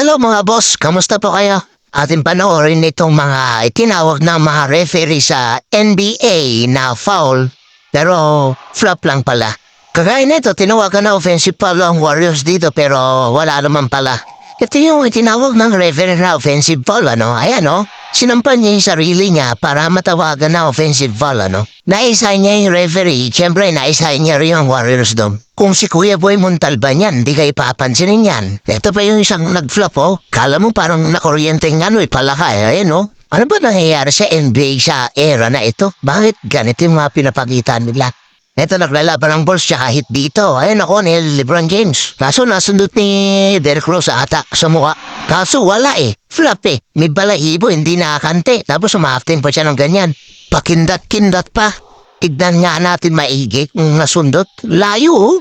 Hello mga boss, kamusta po kayo? Ating panoorin itong mga itinawag ng mga referee sa NBA na foul, pero flop lang pala. Kagaya nito, tinawagan na offensive foul ang Warriors dito pero wala naman pala. Ito yung itinawag ng referee na offensive foul, ano? Ayan, no? Sinampan niya yung sarili niya para matawagan na offensive foul, ano? Naisahin niya yung referee, siyempre naisahin niya rin yung Warriors doon. Kung si Kuya Boy Montalban yan, di kayo papansinin yan. Ito pa yung isang nag-flop, oh. Kala mo parang nakuryente ng ano, ipalaka, eh, ayan, no? Ano ba nangyayari sa NBA sa era na ito? Bakit ganito yung mga pinapakita nila? Ito naglalaban ng balls tsaka hit dito. Ayun ako ni Lebron James. Kaso nasundot ni Derrick Rose ata sa mukha. Kaso wala eh. Flop eh. May balahibo, hindi nakakante. Tapos umaftin pa siya ng ganyan. Pakindat-kindat pa. Tignan nga natin maigi kung nasundot. Layo oh.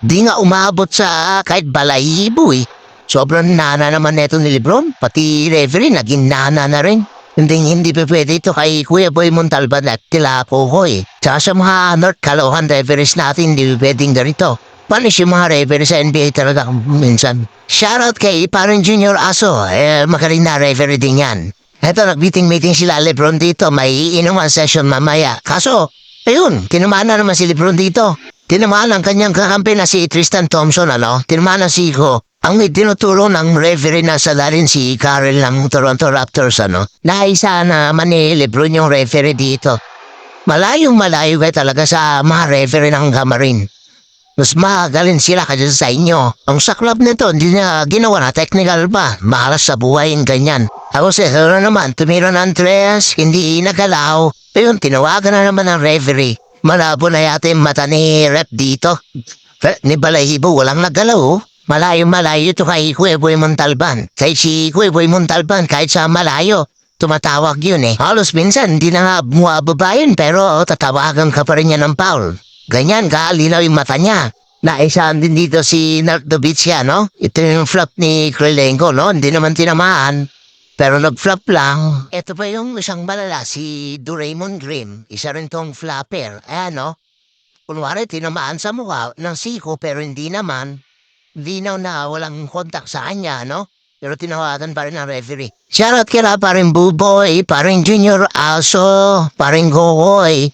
Di nga umabot sa kahit balahibo eh. Sobrang nana naman neto ni Lebron. Pati referee naging nana na rin. Hindi, hindi pa pwede ito kay Kuya Boy Montalban at tila Kohoy. Tsaka sa mga North Caloocan referees natin, hindi pwedeng ganito. Panis yung mga referees sa NBA talaga minsan. Shoutout kay parang Junior Aso, eh, magaling na referee din yan. Eto, nag-meeting-meeting sila Lebron dito, may inuman session mamaya. Kaso, ayun, tinumana naman si Lebron dito. Tinamaan ang kanyang kakampi na si Tristan Thompson, ano? Tinamaan si Iko. Ang itinuturo ng referee na sa rin si Carl ng Toronto Raptors, ano? Naisa na man ni Lebron yung referee dito. Malayong malayo kayo talaga sa mga referee ng Kamarin. Mas magaling sila kasi sa inyo. Ang sa club nito, hindi niya ginawa na technical pa. Mahalas sa buhay yung ganyan. Tapos eh, ano naman, tumira ng Andreas, hindi nagalaw. Ayun, tinawagan na naman ng referee. Malabo na yata yung mata ni rep dito. Re- ni Balahibo, walang nagalaw oh. Malayo malayo ito kay Kuweboy Montalban. Kay si Kuweboy Montalban, kahit sa malayo, tumatawag yun eh. Halos minsan, hindi na nga bumababa yun, pero tatawagan ka pa rin niya ng foul. Ganyan, kaalinaw yung mata niya. Naisaan din dito si Nardovicia, no? Ito yung flop ni Krelenko, no? Hindi naman tinamaan. Pero nag-flop lang. Ito pa yung isang malala, si Doraemon Grimm. Isa rin tong flopper. Ayan, no? Kunwari, tinamaan sa mukha ng siko pero hindi naman. Linaw na walang kontak sa kanya, no? Pero tinawagan pa rin ng referee. Shoutout kila paring Buboy, paring Junior Aso, paring Gogoy,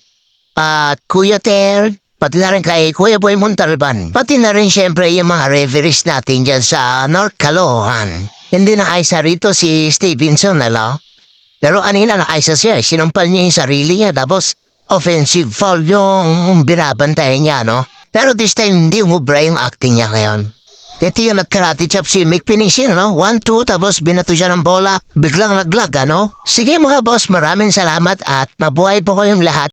at Kuya Ter, pati na rin kay Kuya Boy Montalban. Pati na rin syempre yung mga referees natin dyan sa North Caloocan. Hindi na kaisa rito si Stevenson, ala? Pero anina nakaisa siya, sinumpal niya yung sarili niya, tapos offensive foul yung binabantayan niya, no? Pero this time, hindi umubra yung acting niya ngayon. Ito yung nag-karate chop si Mick Pinisin, no? One, two, tapos binato siya ng bola. Biglang naglag, ano? Sige mga boss, maraming salamat at mabuhay po kayong lahat.